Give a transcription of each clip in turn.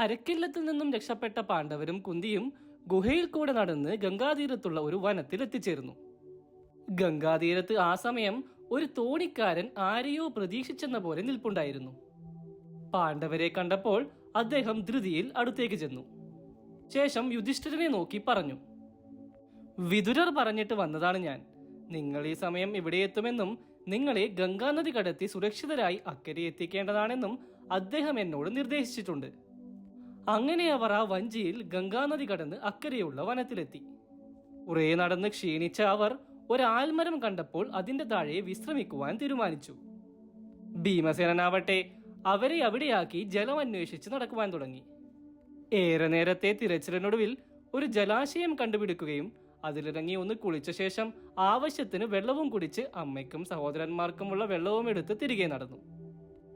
അരക്കില്ലത്തിൽ നിന്നും രക്ഷപ്പെട്ട പാണ്ഡവരും കുന്തിയും ഗുഹയിൽ കൂടെ നടന്ന് ഗംഗാതീരത്തുള്ള ഒരു വനത്തിൽ എത്തിച്ചേർന്നു ഗംഗാതീരത്ത് ആ സമയം ഒരു തോണിക്കാരൻ ആരെയോ പ്രതീക്ഷിച്ചെന്ന പോലെ നിൽപ്പുണ്ടായിരുന്നു. പാണ്ഡവരെ കണ്ടപ്പോൾ അദ്ദേഹം ധൃതിയിൽ അടുത്തേക്ക് ചെന്നു. ശേഷം യുധിഷ്ഠിരനെ നോക്കി പറഞ്ഞു വിതുരർ പറഞ്ഞിട്ട് വന്നതാണ് ഞാൻ. നിങ്ങൾ ഈ സമയം ഇവിടെ എത്തുമെന്നും നിങ്ങളെ ഗംഗാനദി കടത്തി സുരക്ഷിതരായി അക്കരെ എത്തിക്കേണ്ടതാണെന്നും അദ്ദേഹം എന്നോട് നിർദ്ദേശിച്ചിട്ടുണ്ട്. അങ്ങനെ അവർ ആ വഞ്ചിയിൽ ഗംഗാനദി കടന്ന് അക്കരെയുള്ള വനത്തിലെത്തി. കുറേ നടന്ന് ക്ഷീണിച്ച അവർ ഒരാൽമരം കണ്ടപ്പോൾ അതിന്റെ താഴെ വിശ്രമിക്കുവാൻ തീരുമാനിച്ചു. ഭീമസേനാവട്ടെ അവരെ അവിടെയാക്കി ജലം അന്വേഷിച്ച് നടക്കുവാൻ തുടങ്ങി. ഏറെ നേരത്തെ തിരച്ചിലിനൊടുവിൽ ഒരു ജലാശയം കണ്ടുപിടിക്കുകയും അതിലിറങ്ങി ഒന്ന് കുളിച്ച ശേഷം ആവശ്യത്തിന് വെള്ളവും കുടിച്ച് അമ്മയ്ക്കും സഹോദരന്മാർക്കുമുള്ള വെള്ളവും എടുത്ത് തിരികെ നടന്നു.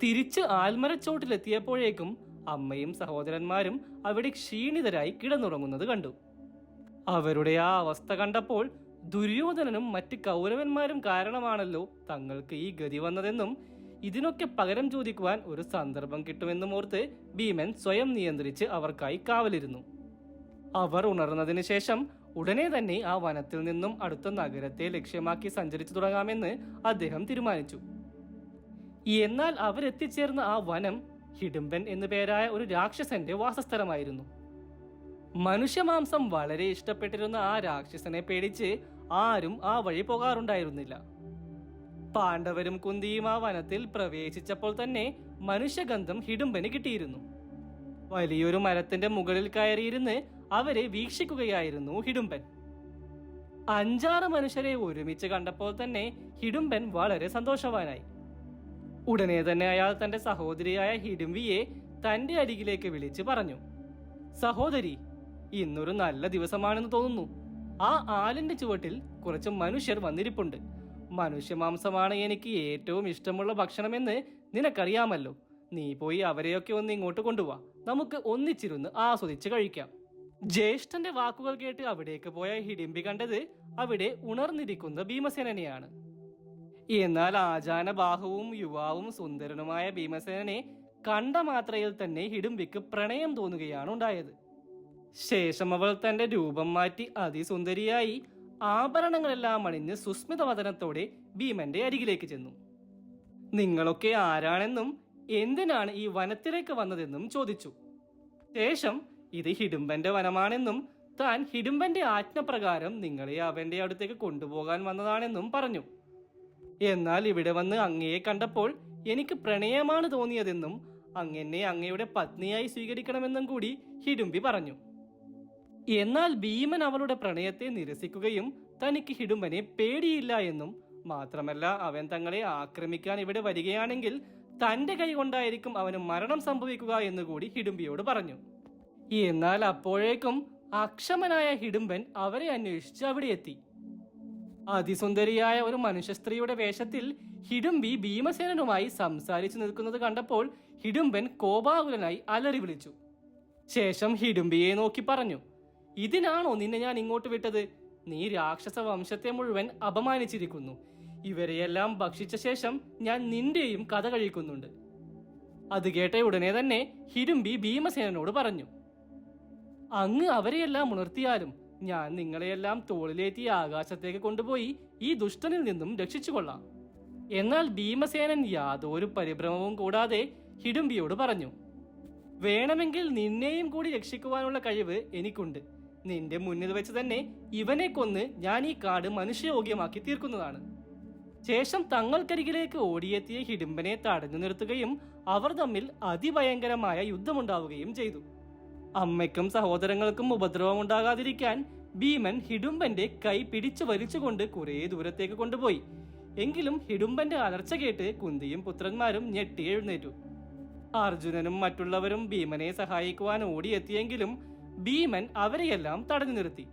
തിരിച്ച് ആൽമരച്ചോട്ടിലെത്തിയപ്പോഴേക്കും അമ്മയും സഹോദരന്മാരും അവിടെ ക്ഷീണിതരായി കിടന്നുറങ്ങുന്നത് കണ്ടു. അവരുടെ ആ അവസ്ഥ കണ്ടപ്പോൾ ദുര്യോധനനും മറ്റ് കൗരവന്മാരും കാരണമാണല്ലോ തങ്ങൾക്ക് ഈ ഗതി വന്നതെന്നും ഇതിനൊക്കെ പകരം ചോദിക്കുവാൻ ഒരു സന്ദർഭം കിട്ടുമെന്നും ഓർത്ത് ഭീമൻ സ്വയം നിയന്ത്രിച്ച് അവർക്കായി കാവലിരുന്നു. അവർ ഉണർന്നതിന് ശേഷം ഉടനെ തന്നെ ആ വനത്തിൽ നിന്നും അടുത്ത നഗരത്തെ ലക്ഷ്യമാക്കി സഞ്ചരിച്ചു തുടങ്ങാമെന്ന് അദ്ദേഹം തീരുമാനിച്ചു. എന്നാൽ അവരെത്തിച്ചേർന്ന ആ വനം ഹിഡുംബൻ എന്നു പേരായ ഒരു രാക്ഷസന്റെ വാസസ്ഥലമായിരുന്നു. മനുഷ്യമാംസം വളരെ ഇഷ്ടപ്പെട്ടിരുന്ന ആ രാക്ഷസനെ പേടിച്ച് ആരും ആ വഴി പോകാറുണ്ടായിരുന്നില്ല. പാണ്ഡവരും കുന്തിയും ആ വനത്തിൽ പ്രവേശിച്ചപ്പോൾ തന്നെ മനുഷ്യഗന്ധം ഹിഡുംബന് കിട്ടിയിരുന്നു. വലിയൊരു മരത്തിന്റെ മുകളിൽ കയറിയിരുന്ന് അവരെ വീക്ഷിക്കുകയായിരുന്നു ഹിഡുംബൻ. അഞ്ചാറ് മനുഷ്യരെ ഒരുമിച്ച് കണ്ടപ്പോൾ തന്നെ ഹിഡുംബൻ വളരെ സന്തോഷവാനായി. ഉടനെ തന്നെ അയാൾ തന്റെ സഹോദരിയായ ഹിഡംബിയെ തന്റെ അരികിലേക്ക് വിളിച്ച് പറഞ്ഞു സഹോദരി ഇന്നൊരു നല്ല ദിവസമാണെന്ന് തോന്നുന്നു. ആ ആലിന്റെ ചുവട്ടിൽ കുറച്ച് മനുഷ്യർ വന്നിരിപ്പുണ്ട്. മനുഷ്യമാംസമാണ് എനിക്ക് ഏറ്റവും ഇഷ്ടമുള്ള ഭക്ഷണമെന്ന് നിനക്കറിയാമല്ലോ. നീ പോയി അവരെയൊക്കെ ഒന്ന് ഇങ്ങോട്ട് കൊണ്ടുപോവാ നമുക്ക് ഒന്നിച്ചിരുന്ന് ആസ്വദിച്ച് കഴിക്കാം. ജ്യേഷ്ഠന്റെ വാക്കുകൾ കേട്ട് അവിടേക്ക് പോയ ഹിഡിംബി കണ്ടത് അവിടെ ഉണർന്നിരിക്കുന്ന ഭീമസേനനെയാണ്. എന്നാൽ ആചാന ബാഹുവും യുവാവും സുന്ദരനുമായ ഭീമസേനനെ കണ്ട മാത്രയിൽ തന്നെ ഹിഡുംബിക്ക് പ്രണയം തോന്നുകയാണ് ഉണ്ടായത്. ശേഷം അവൾ തന്റെ രൂപം മാറ്റി അതിസുന്ദരിയായി ആഭരണങ്ങളെല്ലാം അണിഞ്ഞ് സുസ്മിത വദനത്തോടെ ഭീമന്റെ അരികിലേക്ക് ചെന്നു. നിങ്ങളൊക്കെ ആരാണെന്നും എന്തിനാണ് ഈ വനത്തിലേക്ക് വന്നതെന്നും ചോദിച്ചു. ശേഷം ഇത് ഹിഡുംബന്റെ വനമാണെന്നും താൻ ഹിഡുംബന്റെ ആജ്ഞപ്രകാരം നിങ്ങളെ അവന്റെ അടുത്തേക്ക് കൊണ്ടുപോകാൻ വന്നതാണെന്നും പറഞ്ഞു. എന്നാൽ ഇവിടെ വന്ന് അങ്ങയെ കണ്ടപ്പോൾ എനിക്ക് പ്രണയമാണ് തോന്നിയതെന്നും അങ്ങനെ അങ്ങയുടെ പത്നിയായി സ്വീകരിക്കണമെന്നും കൂടി ഹിഡുംബി പറഞ്ഞു. എന്നാൽ ഭീമൻ അവളുടെ പ്രണയത്തെ നിരസിക്കുകയും തനിക്ക് ഹിഡുംബനെ പേടിയില്ല എന്നും മാത്രമല്ല അവൻ തങ്ങളെ ആക്രമിക്കാൻ ഇവിടെ വരികയാണെങ്കിൽ തന്റെ കൈ കൊണ്ടായിരിക്കും അവന് മരണം സംഭവിക്കുക എന്നുകൂടി ഹിഡുംബിയോട് പറഞ്ഞു. എന്നാൽ അപ്പോഴേക്കും അക്ഷമനായ ഹിഡുംബൻ അവരെ അന്വേഷിച്ച് അവിടെ എത്തി. അതിസുന്ദരിയായ ഒരു മനുഷ്യ സ്ത്രീയുടെ വേഷത്തിൽ ഹിഡുംബി ഭീമസേനനുമായി സംസാരിച്ചു നിൽക്കുന്നത് കണ്ടപ്പോൾ ഹിഡുംബൻ കോപാകുലനായി അലറി വിളിച്ചു. ശേഷം ഹിഡുംബിയെ നോക്കി പറഞ്ഞു ഇതിനാണോ നിന്നെ ഞാൻ ഇങ്ങോട്ട് വിട്ടത്? നീ രാക്ഷസ വംശത്തെ മുഴുവൻ അപമാനിച്ചിരിക്കുന്നു. ഇവരെയെല്ലാം ഭക്ഷിച്ച ശേഷം ഞാൻ നിന്റെയും കഥ കഴിക്കുന്നുണ്ട്. അത് കേട്ട ഉടനെ തന്നെ ഹിഡുംബി ഭീമസേനനോട് പറഞ്ഞു അങ്ങ് അവരെയെല്ലാം ഉണർത്തിയാലും ഞാൻ നിങ്ങളെയെല്ലാം തോളിലേറ്റി ആകാശത്തേക്ക് കൊണ്ടുപോയി ഈ ദുഷ്ടനിൽ നിന്നും രക്ഷിച്ചുകൊള്ളാം. എന്നാൽ ഭീമസേനൻ യാതൊരു പരിഭ്രമവും കൂടാതെ ഹിഡുംബിയോട് പറഞ്ഞു വേണമെങ്കിൽ നിന്നെയും കൂടി രക്ഷിക്കുവാനുള്ള കഴിവ് എനിക്കുണ്ട്. നിന്റെ മുന്നിൽ വെച്ച് തന്നെ ഇവനെ കൊന്ന് ഞാൻ ഈ കാട് മനുഷ്യയോഗ്യമാക്കി തീർക്കുന്നതാണ്. ശേഷം തങ്ങൾക്കരികിലേക്ക് ഓടിയെത്തിയ ഹിഡുംബനെ തടഞ്ഞു നിർത്തുകയും അവർ തമ്മിൽ അതിഭയങ്കരമായ യുദ്ധമുണ്ടാവുകയും ചെയ്തു. അമ്മയ്ക്കും സഹോദരങ്ങൾക്കും ഉപദ്രവം ഉണ്ടാകാതിരിക്കാൻ ഭീമൻ ഹിഡുംബന്റെ കൈ പിടിച്ചു വലിച്ചുകൊണ്ട് കുറെ ദൂരത്തേക്ക് കൊണ്ടുപോയി. എങ്കിലും ഹിഡുംബന്റെ അലർച്ച കേട്ട് കുന്തിയും പുത്രന്മാരും ഞെട്ടി എഴുന്നേറ്റു. അർജുനനും മറ്റുള്ളവരും ഭീമനെ സഹായിക്കുവാൻ ഓടിയെത്തിയെങ്കിലും ഭീമൻ അവരെയെല്ലാം തടഞ്ഞു നിർത്തി.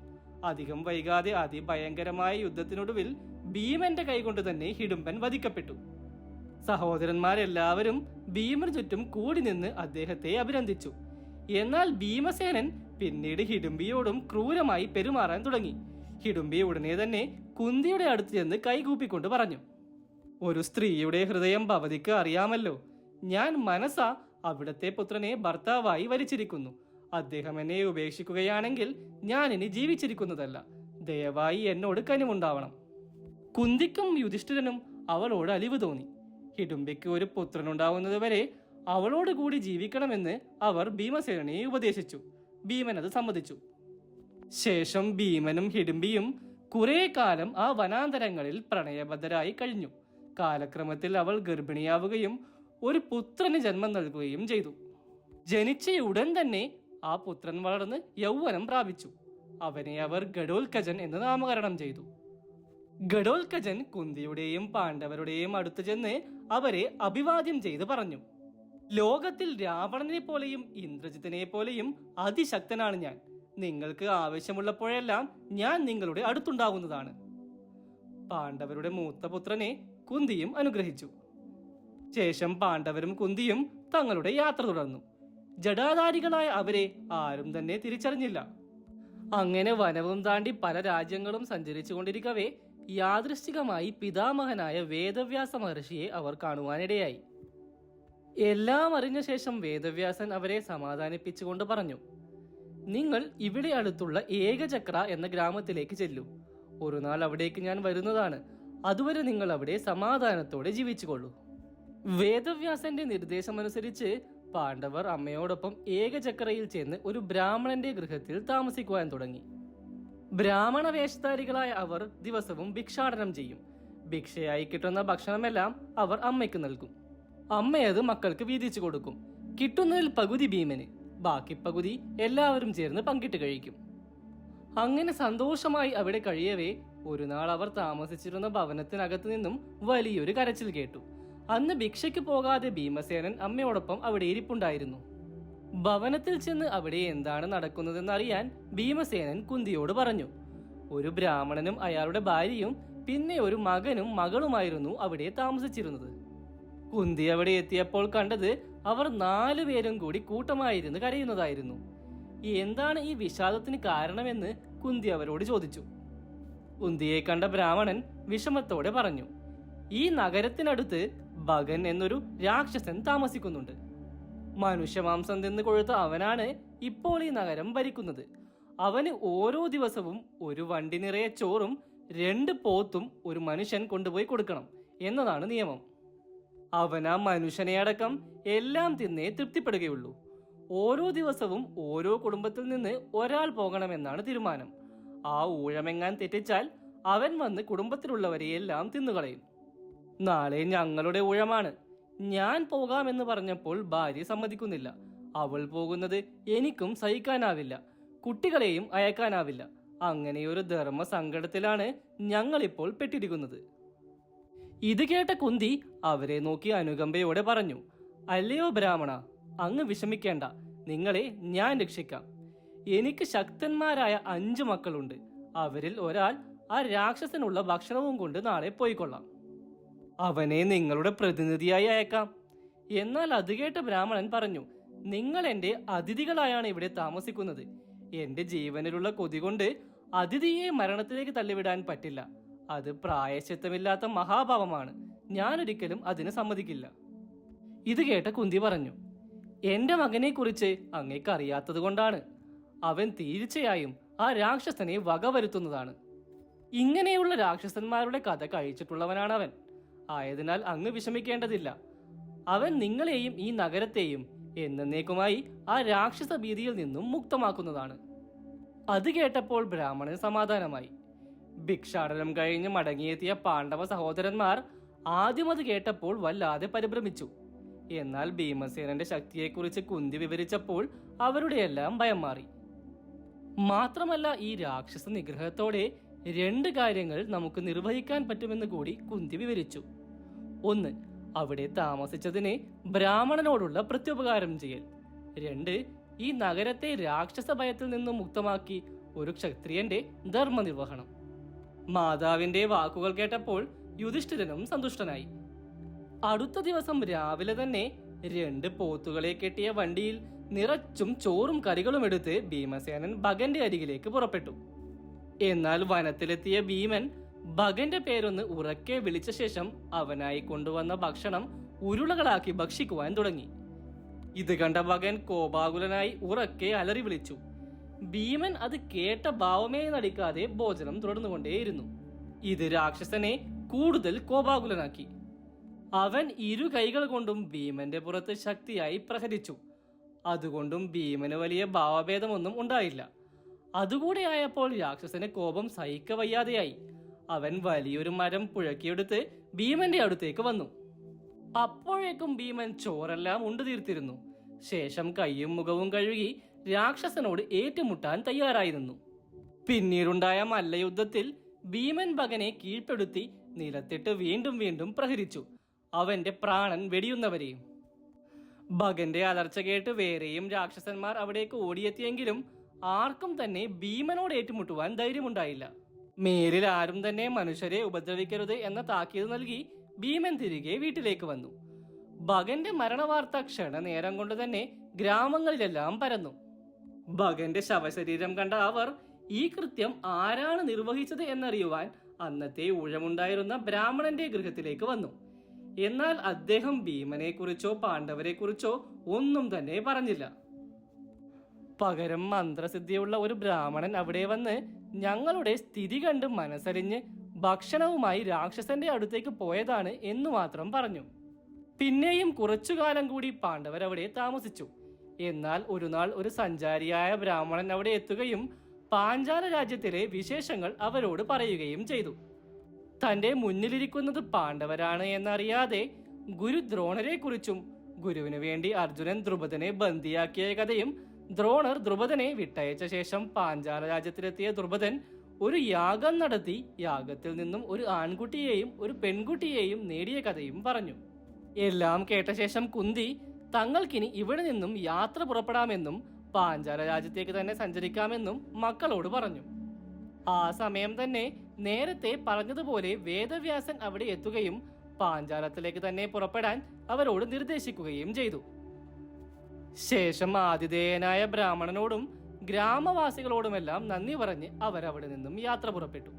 അധികം വൈകാതെ അതിഭയങ്കരമായ യുദ്ധത്തിനൊടുവിൽ ഭീമന്റെ കൈകൊണ്ട് തന്നെ ഹിഡുംബൻ വധിക്കപ്പെട്ടു. സഹോദരന്മാരെല്ലാവരും ഭീമന് ചുറ്റും കൂടി നിന്ന് അദ്ദേഹത്തെ അഭിനന്ദിച്ചു. എന്നാൽ ഭീമസേനൻ പിന്നീട് ഹിഡുംബിയോടും ക്രൂരമായി പെരുമാറാൻ തുടങ്ങി. ഹിഡുംബി ഉടനെ തന്നെ കുന്തിയുടെ അടുത്ത് ചെന്ന് കൈകൂപ്പിക്കൊണ്ട് പറഞ്ഞു ഒരു സ്ത്രീയുടെ ഹൃദയം ഭവതിക്ക് അറിയാമല്ലോ. ഞാൻ മനസ്സ അവിടത്തെ പുത്രനെ ഭർത്താവായി വരിച്ചിരിക്കുന്നു. അദ്ദേഹം എന്നെ ഉപേക്ഷിക്കുകയാണെങ്കിൽ ഞാൻ ഇനി ജീവിച്ചിരിക്കുന്നതല്ല. ദയവായി എന്നോട് കനിവുണ്ടാവണം. കുന്തിക്കും യുധിഷ്ഠിരനും അവളോട് അലിവ് തോന്നി. ഹിഡുംബയ്ക്ക് ഒരു പുത്രനുണ്ടാവുന്നത് വരെ അവളോട് കൂടി ജീവിക്കണമെന്ന് അവർ ഭീമസേനയെ ഉപദേശിച്ചു. ഭീമൻ അത് സമ്മതിച്ചു. ശേഷം ഭീമനും ഹിഡുംബിയും കുറെ കാലം ആ വനാന്തരങ്ങളിൽ പ്രണയബദ്ധരായി കഴിഞ്ഞു. കാലക്രമത്തിൽ അവൾ ഗർഭിണിയാവുകയും ഒരു പുത്രന് ജന്മം നൽകുകയും ചെയ്തു. ജനിച്ച ഉടൻ തന്നെ ആ പുത്രൻ വളർന്ന് യൗവനം പ്രാപിച്ചു. അവനെ അവർ ഗഡോൽക്കജൻ എന്ന് നാമകരണം ചെയ്തു. ഗഡോൽക്കജൻ കുന്തിയുടെയും പാണ്ഡവരുടെയും അടുത്ത് ചെന്ന് അവരെ അഭിവാദ്യം ചെയ്ത് പറഞ്ഞു. ലോകത്തിൽ രാവണനെ പോലെയും ഇന്ദ്രജിത്തിനെ പോലെയും അതിശക്തനാണ് ഞാൻ. നിങ്ങൾക്ക് ആവശ്യമുള്ളപ്പോഴെല്ലാം ഞാൻ നിങ്ങളുടെ അടുത്തുണ്ടാകുന്നതാണ്. പാണ്ഡവരുടെ മൂത്ത പുത്രനെ കുന്തിയും അനുഗ്രഹിച്ചു. ശേഷം പാണ്ഡവരും കുന്തിയും തങ്ങളുടെ യാത്ര തുടർന്നു. ജഡാധാരികളായ അവരെ ആരും തന്നെ തിരിച്ചറിഞ്ഞില്ല. അങ്ങനെ വനവും താണ്ടി പല രാജ്യങ്ങളും സഞ്ചരിച്ചു കൊണ്ടിരിക്കവേ യാദൃശ്ചികമായി പിതാമഹനായ വേദവ്യാസ മഹർഷിയെ അവർ കാണുവാനിടയായി. എല്ലാം അറിഞ്ഞ ശേഷം വേദവ്യാസൻ അവരെ സമാധാനിപ്പിച്ചുകൊണ്ട് പറഞ്ഞു നിങ്ങൾ ഇവിടെ അടുത്തുള്ള ഏകചക്ര എന്ന ഗ്രാമത്തിലേക്ക് ചെല്ലൂ. ഒരു നാൾ അവിടേക്ക് ഞാൻ വരുന്നതാണ്. അതുവരെ നിങ്ങൾ അവിടെ സമാധാനത്തോടെ ജീവിച്ചുകൊള്ളൂ. വേദവ്യാസന്റെ നിർദ്ദേശമനുസരിച്ച് പാണ്ഡവർ അമ്മയോടൊപ്പം ഏകചക്രയിൽ ചെന്ന് ഒരു ബ്രാഹ്മണന്റെ ഗൃഹത്തിൽ താമസിക്കുവാൻ തുടങ്ങി. ബ്രാഹ്മണ വേഷധാരികളായ അവർ ദിവസവും ഭിക്ഷാടനം ചെയ്യും. ഭിക്ഷയായി കിട്ടുന്ന ഭക്ഷണമെല്ലാം അവർ അമ്മയ്ക്ക് നൽകും. അമ്മയത് മക്കൾക്ക് വീതിച്ചു കൊടുക്കും. കിട്ടുന്നതിൽ പകുതി ഭീമന് ബാക്കി പകുതി എല്ലാവരും ചേർന്ന് പങ്കിട്ട് കഴിക്കും. അങ്ങനെ സന്തോഷമായി അവിടെ കഴിയവേ ഒരു നാൾ അവർ താമസിച്ചിരുന്ന ഭവനത്തിനകത്ത് നിന്നും വലിയൊരു കരച്ചിൽ കേട്ടു. അന്ന് ഭിക്ഷയ്ക്ക് പോകാതെ ഭീമസേനൻ അമ്മയോടൊപ്പം അവിടെ ഇരിപ്പുണ്ടായിരുന്നു. ഭവനത്തിൽ ചെന്ന് അവിടെ എന്താണ് നടക്കുന്നതെന്ന് അറിയാൻ ഭീമസേനൻ കുന്തിയോട് പറഞ്ഞു. ഒരു ബ്രാഹ്മണനും അയാളുടെ ഭാര്യയും പിന്നെ ഒരു മകനും മകളുമായിരുന്നു അവിടെ താമസിച്ചിരുന്നത്. കുന്തി അവിടെ എത്തിയപ്പോൾ കണ്ടത് അവർ നാലു പേരും കൂടി കൂട്ടമായിരുന്ന് കരയുന്നതായിരുന്നു. എന്താണ് ഈ വിഷാദത്തിന് കാരണമെന്ന് കുന്തി അവരോട് ചോദിച്ചു. കുന്തിയെ കണ്ട ബ്രാഹ്മണൻ വിഷമത്തോടെ പറഞ്ഞു ഈ നഗരത്തിനടുത്ത് ഭഗൻ എന്നൊരു രാക്ഷസൻ താമസിക്കുന്നുണ്ട്. മനുഷ്യമാംസം തിന്ന് കൊഴുത്ത അവനാണ് ഇപ്പോൾ ഈ നഗരം ഭരിക്കുന്നത്. അവന് ഓരോ ദിവസവും ഒരു വണ്ടി നിറയെ ചോറും രണ്ട് പോത്തും ഒരു മനുഷ്യൻ കൊണ്ടുപോയി കൊടുക്കണം എന്നതാണ് നിയമം. അവൻ ആ മനുഷ്യനെ അടക്കം എല്ലാം തിന്നേ തൃപ്തിപ്പെടുകയുള്ളൂ. ഓരോ ദിവസവും ഓരോ കുടുംബത്തിൽ നിന്ന് ഒരാൾ പോകണമെന്നാണ് തീരുമാനം. ആ ഊഴമെങ്ങാൻ തെറ്റിച്ചാൽ അവൻ വന്ന് കുടുംബത്തിലുള്ളവരെ എല്ലാം തിന്നുകളയും. നാളെ ഞങ്ങളുടെ ഊഴമാണ്. ഞാൻ പോകാമെന്ന് പറഞ്ഞപ്പോൾ ഭാര്യ സമ്മതിക്കുന്നില്ല. അവൾ പോകുന്നത് എനിക്കും സഹിക്കാനാവില്ല. കുട്ടികളെയും അയക്കാനാവില്ല. അങ്ങനെയൊരു ധർമ്മ സങ്കടത്തിലാണ് ഞങ്ങളിപ്പോൾ പെട്ടിരിക്കുന്നത്. ഇത് കേട്ട കുന്തി അവരെ നോക്കി അനുകമ്പയോടെ പറഞ്ഞു അല്ലയോ ബ്രാഹ്മണ അങ്ങ് വിഷമിക്കേണ്ട. നിങ്ങളെ ഞാൻ രക്ഷിക്കാം. എനിക്ക് ശക്തന്മാരായ അഞ്ചു മക്കളുണ്ട്. അവരിൽ ഒരാൾ ആ രാക്ഷസനുള്ള ഭക്ഷണവും കൊണ്ട് നാളെ പോയിക്കൊള്ളാം. അവനെ നിങ്ങളുടെ പ്രതിനിധിയായി അയക്കാം. എന്നാൽ അത് കേട്ട ബ്രാഹ്മണൻ പറഞ്ഞു നിങ്ങൾ എന്റെ അതിഥികളായാണ് ഇവിടെ താമസിക്കുന്നത്. എന്റെ ജീവനിലുള്ള കൊതി കൊണ്ട് അതിഥിയെ മരണത്തിലേക്ക് തള്ളിവിടാൻ പറ്റില്ല. അത് പ്രായശ്ചിത്തമില്ലാത്ത മഹാഭാവമാണ് ഞാനൊരിക്കലും അതിന് സമ്മതിക്കില്ല. ഇത് കേട്ട കുന്തി പറഞ്ഞു എന്റെ മകനെ കുറിച്ച് അറിയാത്തത് കൊണ്ടാണ്. അവൻ തീർച്ചയായും ആ രാക്ഷസനെ വകവരുത്തുന്നതാണ് ഇങ്ങനെയുള്ള രാക്ഷസന്മാരുടെ കഥ കഴിച്ചിട്ടുള്ളവനാണ് അവൻ ആയതിനാൽ അങ്ങ് വിഷമിക്കേണ്ടതില്ല. അവൻ നിങ്ങളെയും ഈ നഗരത്തെയും എന്നേക്കുമായി ആ രാക്ഷസ ഭീതിയിൽ നിന്നും മുക്തമാക്കുന്നതാണ്. അത് കേട്ടപ്പോൾ ബ്രാഹ്മണന് സമാധാനമായി. ഭിക്ഷാടനം കഴിഞ്ഞ് മടങ്ങിയെത്തിയ പാണ്ഡവ സഹോദരന്മാർ ആദ്യം അത് കേട്ടപ്പോൾ വല്ലാതെ പരിഭ്രമിച്ചു. എന്നാൽ ഭീമസേനന്റെ ശക്തിയെക്കുറിച്ച് കുന്തി വിവരിച്ചപ്പോൾ അവരുടെയെല്ലാം ഭയം മാറി. മാത്രമല്ല ഈ രാക്ഷസ നിഗ്രഹത്തോടെ രണ്ട് കാര്യങ്ങൾ നമുക്ക് നിർവഹിക്കാൻ പറ്റുമെന്ന് കൂടി കുന്തി വിവരിച്ചു. ഒന്ന് അവിടെ താമസിച്ചതിനെ ബ്രാഹ്മണനോടുള്ള പ്രത്യുപകാരം ചെയ്യൽ. രണ്ട് ഈ നഗരത്തെ രാക്ഷസ ഭയത്തിൽ നിന്നും മുക്തമാക്കി ഒരു ക്ഷത്രിയന്റെ ധർമ്മനിർവഹണം. മാതാവിന്റെ വാക്കുകൾ കേട്ടപ്പോൾ യുധിഷ്ഠിരനും സന്തുഷ്ടനായി. അടുത്ത ദിവസം രാവിലെ തന്നെ രണ്ട് പോത്തുകളെ കെട്ടിയ വണ്ടിയിൽ നിറച്ചും ചോറും കറികളും എടുത്ത് ഭീമസേനൻ ഭഗന്റെ അരികിലേക്ക് പുറപ്പെട്ടു. എന്നാൽ വനത്തിലെത്തിയ ഭീമൻ ഭഗന്റെ പേരൊന്ന് ഉറക്കെ വിളിച്ച ശേഷം അവനായി കൊണ്ടുവന്ന ഭക്ഷണം ഉരുളകളാക്കി ഭക്ഷിക്കുവാൻ തുടങ്ങി. ഇത് കണ്ട ഭഗൻ കോപാകുലനായി ഉറക്കെ അലറി വിളിച്ചു. ഭീമൻ അത് കേട്ട ഭാവമേ നടിക്കാതെ ഭോജനം തുടർന്നുകൊണ്ടേയിരുന്നു. ഇത് രാക്ഷസനെ കൂടുതൽ കോപാകുലനാക്കി. അവൻ ഇരു കൈകൾ കൊണ്ടും ഭീമന്റെ പുറത്ത് ശക്തിയായി പ്രഹരിച്ചു. അതുകൊണ്ടും ഭീമന് വലിയ ഭാവഭേദമൊന്നും ഉണ്ടായില്ല. അതുകൂടെ ആയപ്പോൾ രാക്ഷസന് കോപം സഹിക്ക വയ്യാതെയായി. അവൻ വലിയൊരു മരം പുഴക്കിയെടുത്ത് ഭീമന്റെ അടുത്തേക്ക് വന്നു. അപ്പോഴേക്കും ഭീമൻ ചോറെല്ലാം ഉണ്ടു തീർത്തിരുന്നു. ശേഷം കൈയും മുഖവും കഴുകി രാക്ഷസനോട് ഏറ്റുമുട്ടാൻ തയ്യാറായി നിന്നു പിന്നീടുണ്ടായ മല്ലയുദ്ധത്തിൽ ഭീമൻ ഭഗനെ കീഴ്പ്പെടുത്തി നിലത്തിട്ട് വീണ്ടും വീണ്ടും പ്രഹരിച്ചു. അവന്റെ പ്രാണൻ വെടിയുന്നവരെയും. ഭഗന്റെ അലർച്ച കേട്ട് വേറെയും രാക്ഷസന്മാർ അവിടേക്ക് ഓടിയെത്തിയെങ്കിലും ആർക്കും തന്നെ ഭീമനോട് ഏറ്റുമുട്ടുവാൻ ധൈര്യമുണ്ടായില്ല. മേലിൽ ആരും തന്നെ മനുഷ്യരെ ഉപദ്രവിക്കരുത് എന്ന താക്കീത് നൽകി ഭീമൻ തിരികെ വീട്ടിലേക്ക് വന്നു. ഭഗന്റെ മരണവാർത്ത ക്ഷണനേരം കൊണ്ട് തന്നെ ഗ്രാമങ്ങളിലെല്ലാം പരന്നു. ഭഗന്റെ ശവശരീരം കണ്ട അവർ ഈ കൃത്യം ആരാണ് നിർവഹിച്ചത് എന്നറിയുവാൻ അന്നത്തെ ഊഴമുണ്ടായിരുന്ന ബ്രാഹ്മണന്റെ ഗൃഹത്തിലേക്ക് വന്നു. എന്നാൽ അദ്ദേഹം ഭീമനെ കുറിച്ചോ പാണ്ഡവരെ കുറിച്ചോ ഒന്നും തന്നെ പറഞ്ഞില്ല. പകരം മന്ത്രസിദ്ധിയുള്ള ഒരു ബ്രാഹ്മണൻ അവിടെ വന്ന് ഞങ്ങളുടെ സ്ഥിതി കണ്ട് മനസ്സറിഞ്ഞ് ഭക്ഷണവുമായി രാക്ഷസന്റെ അടുത്തേക്ക് പോയതാണ് എന്ന് മാത്രം പറഞ്ഞു. പിന്നെയും കുറച്ചു കാലം കൂടി പാണ്ഡവർ അവിടെ താമസിച്ചു. എന്നാൽ ഒരു നാൾ ഒരു സഞ്ചാരിയായ ബ്രാഹ്മണൻ അവിടെ എത്തുകയും പാഞ്ചാല രാജ്യത്തിലെ വിശേഷങ്ങൾ അവരോട് പറയുകയും ചെയ്തു. തന്റെ മുന്നിലിരിക്കുന്നത് പാണ്ഡവരാണ് എന്നറിയാതെ ഗുരു ദ്രോണരെ കുറിച്ചും ഗുരുവിനു വേണ്ടി അർജുനൻ ദ്രുപദനെ ബന്ദിയാക്കിയ കഥയും ദ്രോണർ ദ്രുപദനെ വിട്ടയച്ച ശേഷം പാഞ്ചാല രാജ്യത്തിലെത്തിയ ദ്രുപദൻ ഒരു യാഗം നടത്തി യാഗത്തിൽ നിന്നും ഒരു ആൺകുട്ടിയെയും ഒരു പെൺകുട്ടിയെയും നേടിയ കഥയും പറഞ്ഞു. എല്ലാം കേട്ട ശേഷം കുന്തി തങ്ങൾക്കിനി ഇവിടെ നിന്നും യാത്ര പുറപ്പെടാമെന്നും പാഞ്ചാല രാജ്യത്തേക്ക് തന്നെ സഞ്ചരിക്കാമെന്നും മക്കളോട് പറഞ്ഞു. ആ സമയം തന്നെ നേരത്തെ പറഞ്ഞതുപോലെ വേദവ്യാസൻ അവിടെ എത്തുകയും പാഞ്ചാലത്തിലേക്ക് തന്നെ പുറപ്പെടാൻ അവരോട് നിർദ്ദേശിക്കുകയും ചെയ്തു. ശേഷം ആതിഥേയനായ ബ്രാഹ്മണനോടും ഗ്രാമവാസികളോടുമെല്ലാം നന്ദി പറഞ്ഞ് അവരവിടെ നിന്നും യാത്ര പുറപ്പെട്ടു.